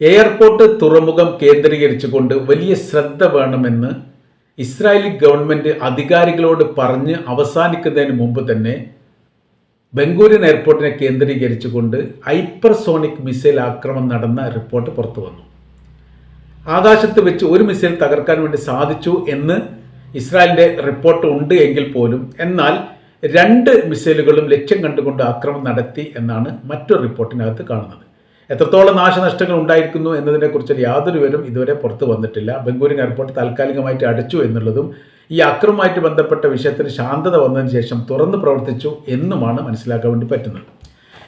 Airport തുറമുഖം കേന്ദ്രീകരിച്ചുകൊണ്ട് വലിയ ശ്രദ്ധ വേണമെന്ന് ഇസ്രായേലി ഗവൺമെന്റ് അധികാരികളോട് പറഞ്ഞ് അവസാനിക്കുന്നതിന് മുമ്പ് തന്നെ ബംഗൂരിൻ എയർപോർട്ടിനെ കേന്ദ്രീകരിച്ചുകൊണ്ട് ഹൈപ്പർസോണിക് മിസൈൽ ആക്രമണം നടന്ന റിപ്പോർട്ട് പുറത്തു വന്നു. ആകാശത്ത് വെച്ച് ഒരു മിസൈൽ തകർക്കാൻ വേണ്ടി സാധിച്ചു എന്ന് ഇസ്രായേലിന്റെ റിപ്പോർട്ട് ഉണ്ട് എങ്കിൽ പോലും എന്നാൽ രണ്ട് മിസൈലുകളും ലക്ഷ്യം കണ്ടുകൊണ്ട് ആക്രമണം നടത്തി എന്നാണ് മറ്റൊരു റിപ്പോർട്ടിനകത്ത് കാണുന്നത്. എത്രത്തോളം നാശനഷ്ടങ്ങൾ ഉണ്ടായിരിക്കുന്നു എന്നതിനെക്കുറിച്ച് യാതൊരു വിവരം ഇതുവരെ പുറത്തു വന്നിട്ടില്ല. ബംഗൂരിൻ എയർപോർട്ട് താൽക്കാലികമായിട്ട് അടച്ചു എന്നുള്ളതും ഈ അക്രമവുമായിട്ട് ബന്ധപ്പെട്ട വിഷയത്തിന് ശാന്തത വന്നതിന് ശേഷം തുറന്ന് പ്രവർത്തിച്ചു എന്നുമാണ് മനസ്സിലാക്കാൻ വേണ്ടി പറ്റുന്നത്.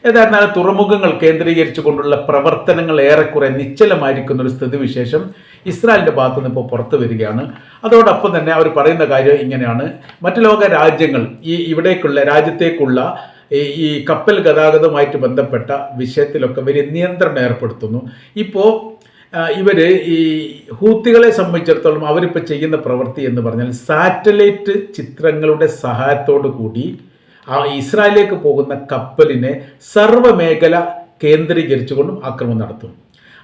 ഏതായിരുന്നാലും തുറമുഖങ്ങൾ കേന്ദ്രീകരിച്ചുകൊണ്ടുള്ള പ്രവർത്തനങ്ങൾ ഏറെക്കുറെ നിശ്ചലമായിരിക്കുന്ന ഒരു സ്ഥിതിവിശേഷം ഇസ്രായേലിന്റെ ഭാഗത്ത് നിന്ന് ഇപ്പോൾ പുറത്തു വരികയാണ്. അതോടൊപ്പം തന്നെ അവർ പറയുന്ന കാര്യം ഇങ്ങനെയാണ്. മറ്റു ലോക രാജ്യങ്ങൾ ഈ ഇവിടേക്കുള്ള രാജ്യത്തേക്കുള്ള ഈ കപ്പൽ ഗതാഗതവുമായിട്ട് ബന്ധപ്പെട്ട വിഷയത്തിലൊക്കെ ഇവർ നിയന്ത്രണം ഏർപ്പെടുത്തുന്നു. ഇപ്പോൾ ഇവർ ഈ ഹൂത്തികളെ സംബന്ധിച്ചിടത്തോളം അവരിപ്പോൾ ചെയ്യുന്ന പ്രവൃത്തി എന്ന് പറഞ്ഞാൽ സാറ്റലൈറ്റ് ചിത്രങ്ങളുടെ സഹായത്തോടു കൂടി ആ ഇസ്രായേലിലേക്ക് പോകുന്ന കപ്പലിനെ സർവമേഖല കേന്ദ്രീകരിച്ചുകൊണ്ടും ആക്രമണം നടത്തും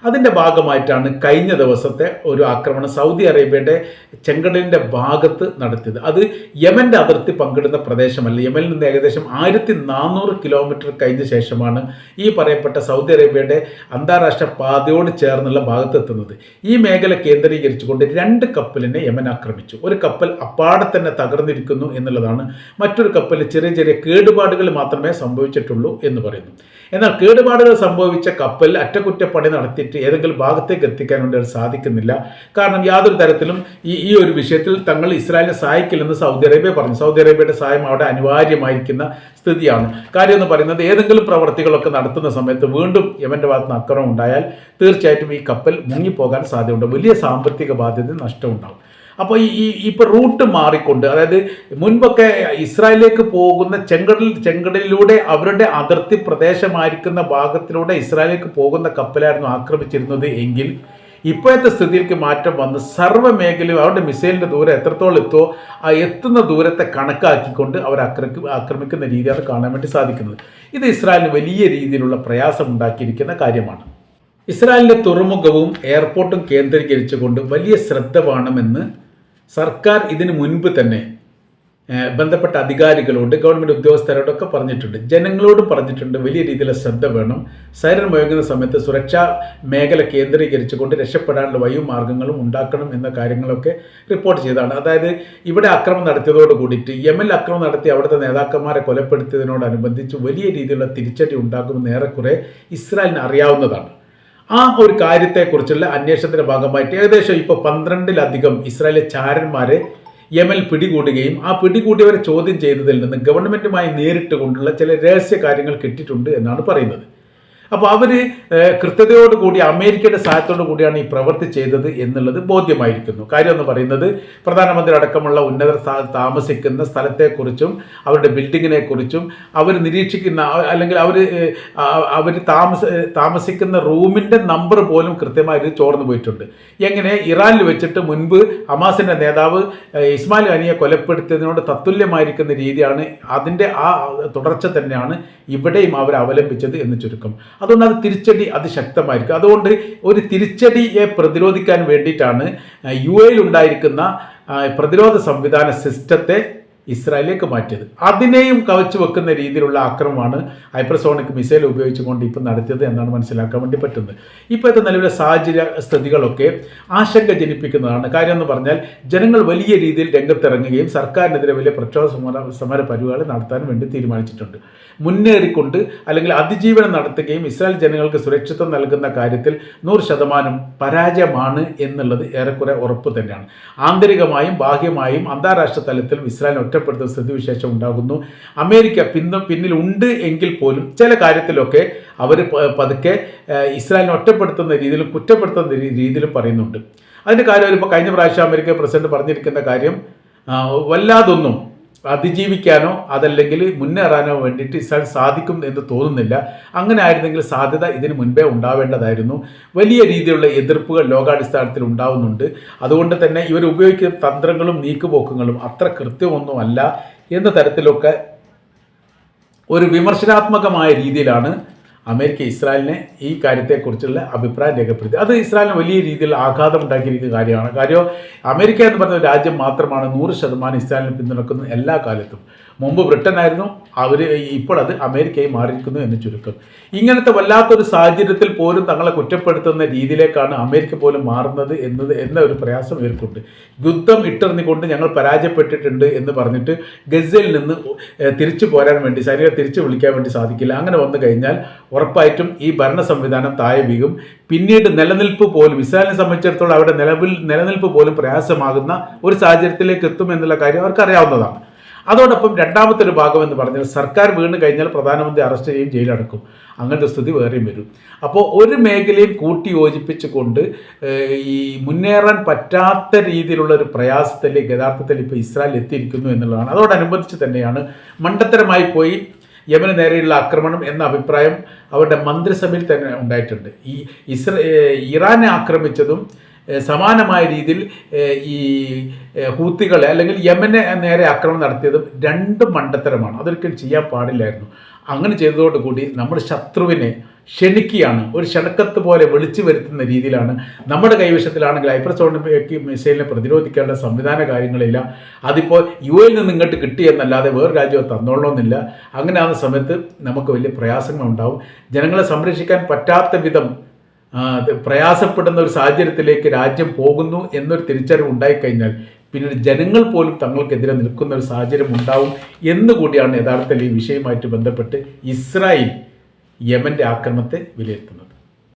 അതിന്റെ ഭാഗമായിട്ടാണ് കഴിഞ്ഞ ദിവസത്തെ ഒരു ആക്രമണം സൗദി അറേബ്യയുടെ ചെങ്കടലിന്റെ ഭാഗത്ത് നടത്തിയത്. അത് യമന്റെ അതിർത്തി പങ്കിടുന്ന പ്രദേശമല്ല. യമനിൽ നിന്ന് ഏകദേശം ആയിരത്തി നാനൂറ് കിലോമീറ്റർ കഴിഞ്ഞ ശേഷമാണ് ഈ പറയപ്പെട്ട സൗദി അറേബ്യയുടെ അന്താരാഷ്ട്ര പാതയോട് ചേർന്നുള്ള ഭാഗത്ത് എത്തുന്നത് ഈ മേഖല കേന്ദ്രീകരിച്ചുകൊണ്ട് രണ്ട് കപ്പലിനെ യമൻ ആക്രമിച്ചു. ഒരു കപ്പൽ അപ്പാടെ തന്നെ തകർന്നിരിക്കുന്നു എന്നുള്ളതാണ്. മറ്റൊരു കപ്പൽ ചെറിയ ചെറിയ കേടുപാടുകൾ മാത്രമേ സംഭവിച്ചിട്ടുള്ളൂ എന്ന് പറയുന്നു. എന്നാൽ കേടുപാടുകൾ സംഭവിച്ച കപ്പൽ അറ്റകുറ്റപ്പണി നടത്തിയിട്ട് ഏതെങ്കിലും ഭാഗത്തേക്ക് എത്തിക്കാൻ വേണ്ടി അവർ സാധിക്കുന്നില്ല. കാരണം യാതൊരു തരത്തിലും ഈ ഈ ഒരു വിഷയത്തിൽ തങ്ങൾ ഇസ്രായേലിനെ സഹായിക്കില്ലെന്ന് സൗദി അറേബ്യ പറഞ്ഞു. സൗദി അറേബ്യയുടെ സഹായം അവിടെ അനിവാര്യമായിരിക്കുന്ന സ്ഥിതിയാണ്. കാര്യം എന്ന് പറയുന്നത് ഏതെങ്കിലും പ്രവർത്തികളൊക്കെ നടത്തുന്ന സമയത്ത് വീണ്ടും യമന്റെ ഭാഗത്ത് നിന്ന് അക്രമം ഉണ്ടായാൽ തീർച്ചയായിട്ടും ഈ കപ്പൽ മുങ്ങിപ്പോകാൻ സാധ്യതയുണ്ട്. വലിയ സാമ്പത്തിക ബാധ്യത നഷ്ടമുണ്ടാകും അപ്പോൾ ഈ ഇപ്പോൾ റൂട്ട് മാറിക്കൊണ്ട് അതായത് മുൻപൊക്കെ ഇസ്രായേലിലേക്ക് പോകുന്ന ചെങ്കടൽ ചെങ്കടലിലൂടെ അവരുടെ അതിർത്തി പ്രദേശമായിരിക്കുന്ന ഭാഗത്തിലൂടെ ഇസ്രായേലിലേക്ക് പോകുന്ന കപ്പലായിരുന്നു ആക്രമിച്ചിരുന്നത് എങ്കിൽ ഇപ്പോഴത്തെ സ്ഥിതിയിലേക്ക് മാറ്റം വന്ന് സർവ മേഖലയും അവരുടെ മിസൈലിന്റെ ദൂരം എത്രത്തോളം എത്തുമോ ആ എത്തുന്ന ദൂരത്തെ കണക്കാക്കിക്കൊണ്ട് അവർ ആക്രമി ആക്രമിക്കുന്ന രീതിയാണ് കാണാൻ വേണ്ടി സാധിക്കുന്നത്. ഇത് ഇസ്രായേലിന് വലിയ രീതിയിലുള്ള പ്രയാസം ഉണ്ടാക്കിയിരിക്കുന്ന കാര്യമാണ്. ഇസ്രായേലിന്റെ തുറമുഖവും എയർപോർട്ടും കേന്ദ്രീകരിച്ചുകൊണ്ട് വലിയ ശ്രദ്ധ വേണമെന്ന് സർക്കാർ ഇതിനു മുൻപ് തന്നെ ബന്ധപ്പെട്ട അധികാരികളോട് ഗവൺമെന്റ് ഉദ്യോഗസ്ഥരോടൊക്കെ പറഞ്ഞിട്ടുണ്ട്. ജനങ്ങളോടും പറഞ്ഞിട്ടുണ്ട് വലിയ രീതിയിലുള്ള ശ്രദ്ധ വേണം. സൈറൻ മുഴങ്ങുന്ന സമയത്ത് സുരക്ഷാ മേഖല കേന്ദ്രീകരിച്ചുകൊണ്ട് രക്ഷപ്പെടാനുള്ള വഴിമാർഗങ്ങളും ഉണ്ടാക്കണം എന്ന കാര്യങ്ങളൊക്കെ റിപ്പോർട്ട് ചെയ്തതാണ്. അതായത് ഇവിടെ അക്രമം നടത്തിയതോട് കൂടിയിട്ട് യമനിൽ അക്രമം നടത്തി അവിടുത്തെ നേതാക്കന്മാരെ കൊലപ്പെടുത്തിയതിനോടനുബന്ധിച്ച് വലിയ രീതിയിലുള്ള തിരിച്ചടി ഉണ്ടാക്കുമെന്ന് ഏറെക്കുറെ ഇസ്രായേലിന് അറിയാവുന്നതാണ്. ആ ഒരു കാര്യത്തെക്കുറിച്ചുള്ള അന്വേഷണത്തിന്റെ ഭാഗമായിട്ട് ഏകദേശം ഇപ്പോൾ പന്ത്രണ്ടിലധികം ഇസ്രായേലി ചാരന്മാരെ യമൽ പിടികൂടുകയും ആ പിടികൂടിയവരെ ചോദ്യം ചെയ്തതിൽ നിന്ന് ഗവൺമെന്റുമായി നേരിട്ട് കൊണ്ടുള്ള ചില രഹസ്യ കാര്യങ്ങൾ കിട്ടിയിട്ടുണ്ട് എന്നാണ് പറയുന്നത്. അപ്പോൾ അവർ കൃത്യതയോടുകൂടി അമേരിക്കയുടെ സഹായത്തോടു കൂടിയാണ് ഈ പ്രവൃത്തി ചെയ്തത് എന്നുള്ളത് ബോധ്യമായിരിക്കുന്നു. കാര്യം എന്ന് പറയുന്നത് പ്രധാനമന്ത്രി അടക്കമുള്ള ഉന്നതർ താമസിക്കുന്ന സ്ഥലത്തെക്കുറിച്ചും അവരുടെ ബിൽഡിങ്ങിനെ കുറിച്ചും അവർ നിരീക്ഷിക്കുന്ന അല്ലെങ്കിൽ അവർ അവർ താമസ താമസിക്കുന്ന റൂമിന്റെ നമ്പർ പോലും കൃത്യമായി ചോർന്നു പോയിട്ടുണ്ട്. എങ്ങനെ? ഇറാനിൽ വെച്ചിട്ട് മുൻപ് ഹമാസിന്റെ നേതാവ് ഇസ്മായിൽ അനിയെ കൊലപ്പെടുത്തിയതിനോട് തത്തുല്യമായിരിക്കുന്ന രീതിയാണ് അതിന്റെ ആ തുടർച്ച തന്നെയാണ് ഇവിടെയും അവർ അവലംബിച്ചത് എന്ന് ചുരുക്കം. അതുകൊണ്ട് അത് തിരിച്ചടി അതിശക്തമായിരിക്കും. അതുകൊണ്ട് ഒരു തിരിച്ചടിയെ പ്രതിരോധിക്കാൻ വേണ്ടിയിട്ടാണ് യു എയിൽ ഉണ്ടായിരിക്കുന്ന പ്രതിരോധ സംവിധാന സിസ്റ്റത്തെ ഇസ്രായേലിലേക്ക് മാറ്റിയത്. അതിനെയും കവച്ചു വെക്കുന്ന രീതിയിലുള്ള ആക്രമമാണ് ഹൈപ്രസോണിക് മിസൈൽ ഉപയോഗിച്ചുകൊണ്ട് ഇപ്പം നടത്തിയത് എന്നാണ് മനസ്സിലാക്കാൻ വേണ്ടി പറ്റുന്നത്. ഇപ്പോഴത്തെ നിലവിലെ സാഹചര്യ സ്ഥിതികളൊക്കെ ആശങ്ക ജനിപ്പിക്കുന്നതാണ്. കാര്യം എന്ന് പറഞ്ഞാൽ ജനങ്ങൾ വലിയ രീതിയിൽ രംഗത്തിറങ്ങുകയും സർക്കാരിനെതിരെ വലിയ പ്രക്ഷോഭ സമര സമര പരിപാടി നടത്താൻ വേണ്ടി തീരുമാനിച്ചിട്ടുണ്ട്. മുന്നേറിക്കൊണ്ട് അല്ലെങ്കിൽ അതിജീവനം നടത്തുകയും ഇസ്രായേൽ ജനങ്ങൾക്ക് സുരക്ഷിതം നൽകുന്ന കാര്യത്തിൽ നൂറ് ശതമാനം പരാജയമാണ് എന്നുള്ളത് ഏറെക്കുറെ ഉറപ്പ് തന്നെയാണ്. ആന്തരികമായും ബാഹ്യമായും അന്താരാഷ്ട്ര തലത്തിലും ഇസ്രായേൽ ഒറ്റപ്പെടുത്തുന്ന സ്ഥിതിവിശേഷം ഉണ്ടാകുന്നു. അമേരിക്ക പിന്നും പിന്നിൽ ഉണ്ട് എങ്കിൽ പോലും ചില കാര്യത്തിലൊക്കെ അവർ പതുക്കെ ഇസ്രായേലിനെ ഒറ്റപ്പെടുത്തുന്ന രീതിയിലും കുറ്റപ്പെടുത്തുന്ന രീതിയിലും പറയുന്നുണ്ട്. അതിന്റെ കാര്യം ഇപ്പോൾ കഴിഞ്ഞ പ്രാവശ്യം അമേരിക്ക പ്രസിഡന്റ് പറഞ്ഞിരിക്കുന്ന കാര്യം വല്ലാതൊന്നും അതിജീവിക്കാനോ അതല്ലെങ്കിൽ മുന്നേറാനോ വേണ്ടിയിട്ട് ഇസ്രായേൽ സാധിക്കും എന്ന് തോന്നുന്നില്ല. അങ്ങനെ ആയിരുന്നെങ്കിൽ സാധ്യത ഇതിന് മുൻപേ ഉണ്ടാവേണ്ടതായിരുന്നു. വലിയ രീതിയിലുള്ള എതിർപ്പുകൾ ലോകാടിസ്ഥാനത്തിൽ ഉണ്ടാവുന്നുണ്ട്. അതുകൊണ്ട് തന്നെ ഇവർ ഉപയോഗിക്കുന്ന തന്ത്രങ്ങളും നീക്കുപോക്കുകളും അത്ര കൃത്യമൊന്നുമല്ല എന്ന തരത്തിലൊക്കെ ഒരു വിമർശനാത്മകമായ രീതിയിലാണ് അമേരിക്ക ഇസ്രായേലിനെ ഈ കാര്യത്തെക്കുറിച്ചുള്ള അഭിപ്രായം രേഖപ്പെടുത്തി. അത് ഇസ്രായേലിന് വലിയ രീതിയിൽ ആഘാതം ഉണ്ടാക്കിയിരിക്കുന്ന കാര്യമാണ്. കാര്യം അമേരിക്ക എന്ന് പറഞ്ഞ രാജ്യം മാത്രമാണ് നൂറ് ശതമാനം ഇസ്രായേലിനെ പിന്തുണക്കുന്നത് എല്ലാ കാലത്തും. മുമ്പ് ബ്രിട്ടൻ ആയിരുന്നു. അവർ ഇപ്പോൾ അത് അമേരിക്കയായി മാറിയിരിക്കുന്നു എന്ന് ചുരുക്കം. ഇങ്ങനത്തെ വല്ലാത്തൊരു സാഹചര്യത്തിൽ പോലും തങ്ങളെ കുറ്റപ്പെടുത്തുന്ന രീതിയിലേക്കാണ് അമേരിക്ക പോലും മാറുന്നത് എന്നത് എന്ന ഒരു പ്രയാസം ഇവർക്കുണ്ട്. യുദ്ധം ഇട്ടെറിഞ്ഞുകൊണ്ട് ഞങ്ങൾ പരാജയപ്പെട്ടിട്ടുണ്ട് എന്ന് പറഞ്ഞിട്ട് ഗസയിൽ നിന്ന് തിരിച്ചു പോരാൻ വേണ്ടി സൈനികരെ തിരിച്ചു വിളിക്കാൻ വേണ്ടി സാധിക്കില്ല. അങ്ങനെ വന്നു കഴിഞ്ഞാൽ ഉറപ്പായിട്ടും ഈ ഭരണ സംവിധാനം താഴെ വീഴും. പിന്നീട് നിലനിൽപ്പ് പോലും ഇസ്രായേലിനെ സംബന്ധിച്ചിടത്തോളം അവിടെ നിലവിൽ നിലനിൽപ്പ് പോലും പ്രയാസമാകുന്ന ഒരു സാഹചര്യത്തിലേക്ക് എത്തും എന്നുള്ള കാര്യം അവർക്ക് അറിയാവുന്നതാണ് അതോടൊപ്പം രണ്ടാമത്തെ ഒരു ഭാഗം എന്ന് പറഞ്ഞാൽ സർക്കാർ വീണ് കഴിഞ്ഞാൽ പ്രധാനമന്ത്രി അറസ്റ്റ് ചെയ്യും ജയിലടക്കും. അങ്ങനത്തെ സ്ഥിതി വേറെയും വരും. അപ്പോൾ ഒരു മേഖലയും കൂട്ടി യോജിപ്പിച്ചുകൊണ്ട് ഈ മുന്നേറാൻ പറ്റാത്ത രീതിയിലുള്ള ഒരു പ്രയാസത്തിലേക്ക് യഥാർത്ഥത്തിൽ ഇപ്പോൾ ഇസ്രായേൽ എത്തിയിരിക്കുന്നു എന്നുള്ളതാണ്. അതോടനുബന്ധിച്ച് തന്നെയാണ് മണ്ടത്തരമായി പോയി യമന് നേരെയുള്ള ആക്രമണം എന്ന അഭിപ്രായം അവരുടെ മന്ത്രിസഭയിൽ തന്നെ ഉണ്ടായിട്ടുണ്ട്. ഈ ഇസ്ര ഇറാനെ ആക്രമിച്ചതും സമാനമായ രീതിയിൽ ഈ ഹൂത്തികൾ അല്ലെങ്കിൽ യമനെ നേരെ ആക്രമണം നടത്തിയതും രണ്ട് മണ്ടത്തരമാണ്. അതൊരിക്കലും ചെയ്യാൻ പാടില്ലായിരുന്നു. അങ്ങനെ ചെയ്തതോടുകൂടി നമ്മുടെ ശത്രുവിനെ ക്ഷണിക്കുകയാണ്. ഒരു ക്ഷണക്കത്ത് പോലെ വിളിച്ചു വരുത്തുന്ന രീതിയിലാണ് നമ്മുടെ കൈവശത്തിലാണെങ്കിൽ ഹൈപ്പർസോണിക് മിസൈലിനെ പ്രതിരോധിക്കേണ്ട സംവിധാന കാര്യങ്ങളില്ല. അതിപ്പോൾ യു എയിൽ നിന്ന് ഇങ്ങോട്ട് കിട്ടിയെന്നല്ലാതെ വേറെ രാജ്യം തന്നോളണമെന്നില്ല. അങ്ങനെ ആകുന്ന സമയത്ത് നമുക്ക് വലിയ പ്രയാസങ്ങളുണ്ടാവും. ജനങ്ങളെ സംരക്ഷിക്കാൻ പറ്റാത്ത വിധം പ്രയാസപ്പെടുന്ന ഒരു സാഹചര്യത്തിലേക്ക് രാജ്യം പോകുന്നു എന്നൊരു തിരിച്ചറിവ് ഉണ്ടായിക്കഴിഞ്ഞാൽ പിന്നീട് ജനങ്ങൾ പോലും തങ്ങൾക്കെതിരെ നിൽക്കുന്ന ഒരു സാഹചര്യം ഉണ്ടാവും എന്നുകൂടിയാണ് യഥാർത്ഥത്തിൽ ഈ വിഷയവുമായിട്ട് ബന്ധപ്പെട്ട് ഇസ്രായേൽ യമന്റെ ആക്രമണത്തെ വിലയിരുത്തുന്നത്.